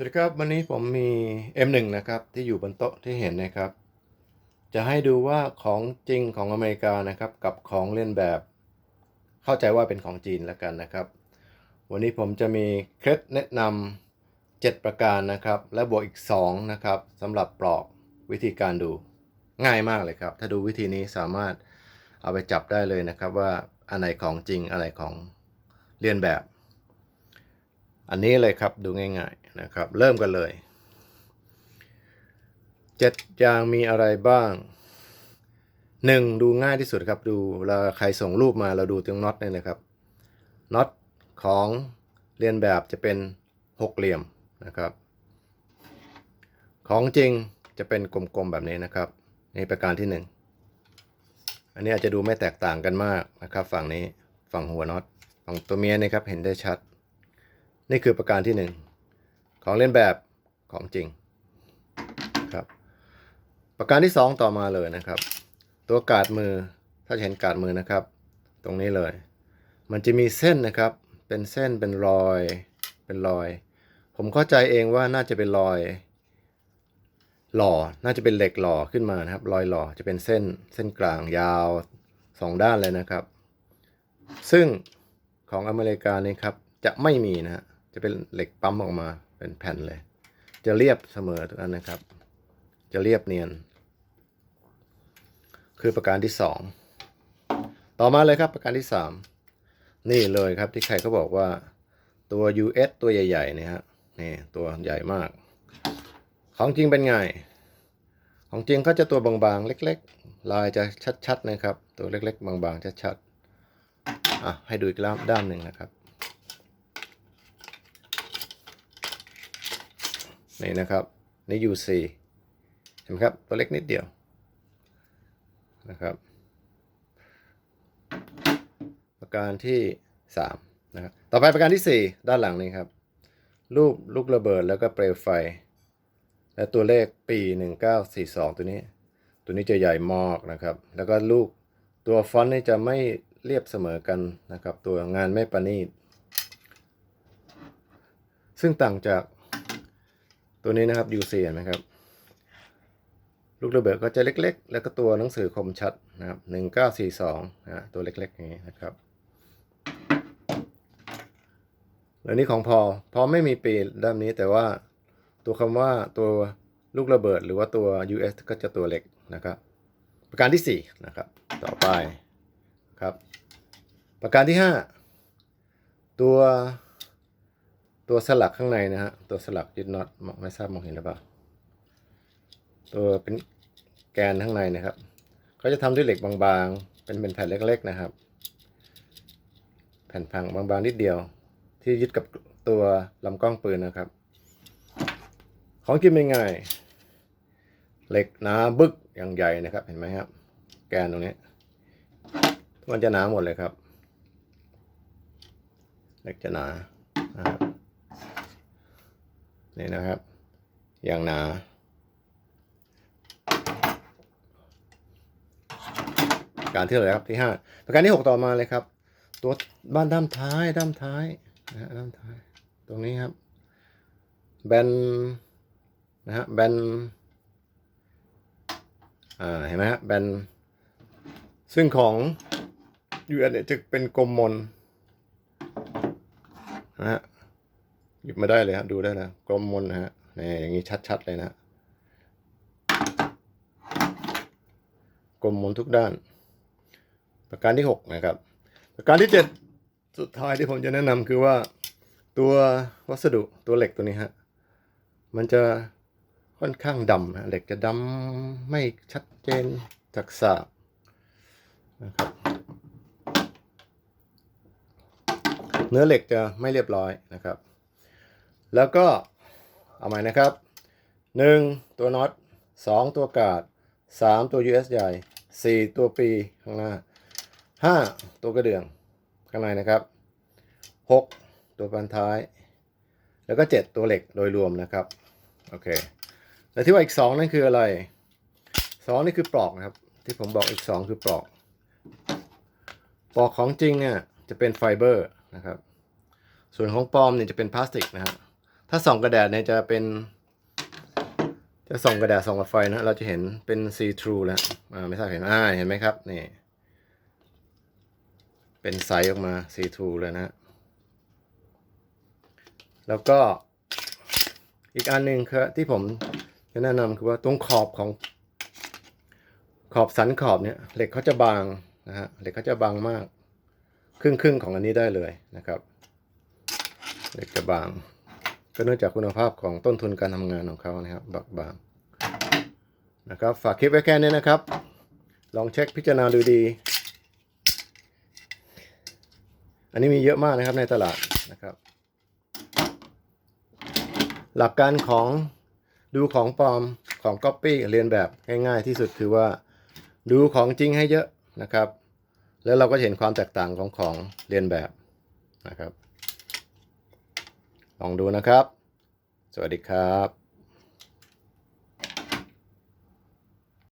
สวัสดีครับวันนี้ผมมี M1 นะครับที่อยู่บนโต๊ะที่เห็นนะครับ จะให้ดูว่าของจริงของอเมริกานะครับกับของเล่นแบบ เข้าใจว่าเป็นของจีนแล้วกันนะครับ วันนี้ผมจะมีเคล็ดแนะนำ7ประการนะครับ และบวกอีก2นะครับสำหรับปลอกวิธีการดูง่ายมากเลยครับ ถ้าดูวิธีนี้สามารถเอาไปจับได้เลยนะครับว่าอันไหนของจริงอันไหนของเลียนแบบ อันนี้เลยครับดูง่ายๆนะครับ เริ่มกันเลยเจ็ดอย่างมีอะไรบ้างหนึ่งดูง่ายที่สุดครับดูเวลาใครส่งรูปมาเราดูตรงน็อตนี่นะครับน็อตของเรียนแบบจะเป็นหกเหลี่ยมนะครับ ของจริงจะเป็นกลมๆแบบนี้นะครับนี่ประการที่หนึ่งอันนี้อาจจะดูไม่แตกต่างกันมากนะครับ ฝั่งนี้ฝั่งหัวน็อตฝั่งตัวเมียนะครับเห็นได้ชัด นี่คือประการที่หนึ่งของเล่นแบบของจริงครับ ประการที่สองต่อมาเลยนะครับ ตัวกาดมือถ้าเห็นกาดมือนะครับ ตรงนี้เลย มันจะมีเส้นนะครับ เป็นเส้นเป็นรอย เป็นรอย ผมเข้าใจเองว่าน่าจะเป็นรอย หล่อน่าจะเป็นเหล็กหล่อขึ้นมานะครับ รอยหล่อจะเป็นเส้นเส้นกลางยาวสองด้านเลยนะครับ ซึ่งของอเมริกานี่ครับจะไม่มีนะฮะ เป็นเหล็กปั๊มออกมาเป็นแผ่นเลย จะเรียบเสมอทุกอันนะครับ จะเรียบเนียน คือประการที่สองต่อมาเลยครับประการที่สามนี่เลยครับที่ใครเขาบอกว่าตัว US ตัวใหญ่ๆเนี่ยฮะนี่ตัวใหญ่มาก ของจริงเป็นไง ของจริงก็จะตัวบางๆ เล็กๆ ลายจะชัดๆนะครับ ตัวเล็กๆ บางๆ ชัดๆ อะ ให้ดูอีกด้านหนึ่งนะครับ นี่นะครับ นี่ UC เห็นไหมครับ ตัวเล็กนิดเดียวนะครับ ประการที่3นะครับ ต่อไปประการที่ 4 ด้านหลังนี้ครับ รูปลูกระเบิดแล้วก็เปลวไฟ และตัวเลขปี 1942 ตัวนี้ ตัวนี้จะใหญ่มากนะครับ แล้วก็ลูกตัวฟอนต์นี่จะไม่เรียบเสมอกันนะครับ ตัวงานไม่ประณีต ซึ่งต่างจาก ตัวนี้นะครับ UC เห็นไหมครับ ลูกระเบิดก็จะเล็กๆ แล้วก็ตัวหนังสือคมชัดนะครับ1942นะตัวเล็กๆอย่างนี้นะครับแล้วนี้ของพอพอไม่มีปีด้านนี้แต่ว่าตัวคำว่าตัวลูกระเบิดหรือว่าตัว US ก็จะตัวเล็กนะครับ ประการที่4นะครับ ต่อไปครับ ประการที่ 5 ตัว ตัวสลักข้างในนะฮะ ตัวสลักยึดน็อตไม่ทราบมองเห็นหรือเปล่า ตัวเป็นแกนข้างในนะครับเขาจะทำด้วยเหล็กบางๆ เป็นเป็นแผ่นเล็กๆนะครับ แผ่นพังบางๆนิดเดียว ที่ยึดกับตัวลำกล้องปืนนะครับ ของจริงเป็นไงเหล็กหนาบึกอย่างใหญ่นะครับ เห็นไหมครับ แกนตรงนี้มันจะหนาหมดเลยครับเหล็กจะหนานะครับ นี่นะครับ อย่างหนา การที่เท่าไรครับที่ห้าประการที่หกต่อมาเลยครับ ตัวบ้านด้ามท้ายด้ามท้ายนะฮะด้ามท้าย ตรงนี้ครับ แบนนะฮะแบนอ่าเห็นไหมฮะแบนซึ่งของ UN เนี่ยจะเป็นกลมมนนะฮะ หยิบมาได้เลยครับดูได้นะกลมมนนะฮะนี่อย่างนี้ชัดๆเลยนะกลมมนทุกด้าน ประการที่ 6 นะครับ ประการที่ 7 สุดท้ายที่ผมจะแนะนำคือว่าตัววัสดุตัวเหล็กตัวนี้ฮะมันจะค่อนข้างดำฮะเหล็กจะดำไม่ชัดเจนจักษานะครับเนื้อเหล็กจะไม่เรียบร้อยนะครับ แล้วก็เอาใหม่นะครับ 1 ตัวน็อต2ตัวกาด 3 ตัว US ใหญ่ 4 ตัวปีข้างหน้า 5 ตัวกระเดื่องข้างในนะครับ 6 ตัวพันท้าย แล้วก็ 7 ตัวเหล็กโดยรวมนะครับ โอเค แล้วที่ว่าอีก 2 นั่นคืออะไร 2 นี่คือปลอกนะครับ ที่ผมบอกอีก 2 คือปลอก ปลอกของจริงเนี่ยจะเป็นไฟเบอร์นะครับ ส่วนของปลอมเนี่ยจะเป็นพลาสติกนะฮะ ถ้าส่องกระแดดเนี่ยจะเป็น จะส่องกระแดดส่องกับไฟนะเราจะเห็นเป็น see through แล้วอ่าไม่ทราบเห็นอ่าเห็นไหมครับนี่เป็นไซส์ออกมา see through เลยนะ แล้วก็อีกอันหนึ่งคือที่ผมจะแนะนำคือว่าตรงขอบของขอบสันขอบเนี่ยเหล็กเขาจะบางนะฮะเหล็กเขาจะบางมาก ครึ่งครึ่งของอันนี้ได้เลยนะครับ เหล็กจะบาง ก็เนื่องจากคุณภาพของต้นทุนการทำงานของเขานะครับบักบางนะครับ ฝากคลิปไว้แค่นี้นะครับ ลองเช็คพิจารณาดูดี อันนี้มีเยอะมากนะครับในตลาดนะครับ หลักการของดูของปลอมของก๊อปปี้เรียนแบบง่าย ๆ ที่สุดคือว่าดูของจริงให้เยอะนะครับ แล้วเราก็เห็นความแตกต่างของของเรียนแบบนะครับ ลองดูนะครับ สวัสดีครับ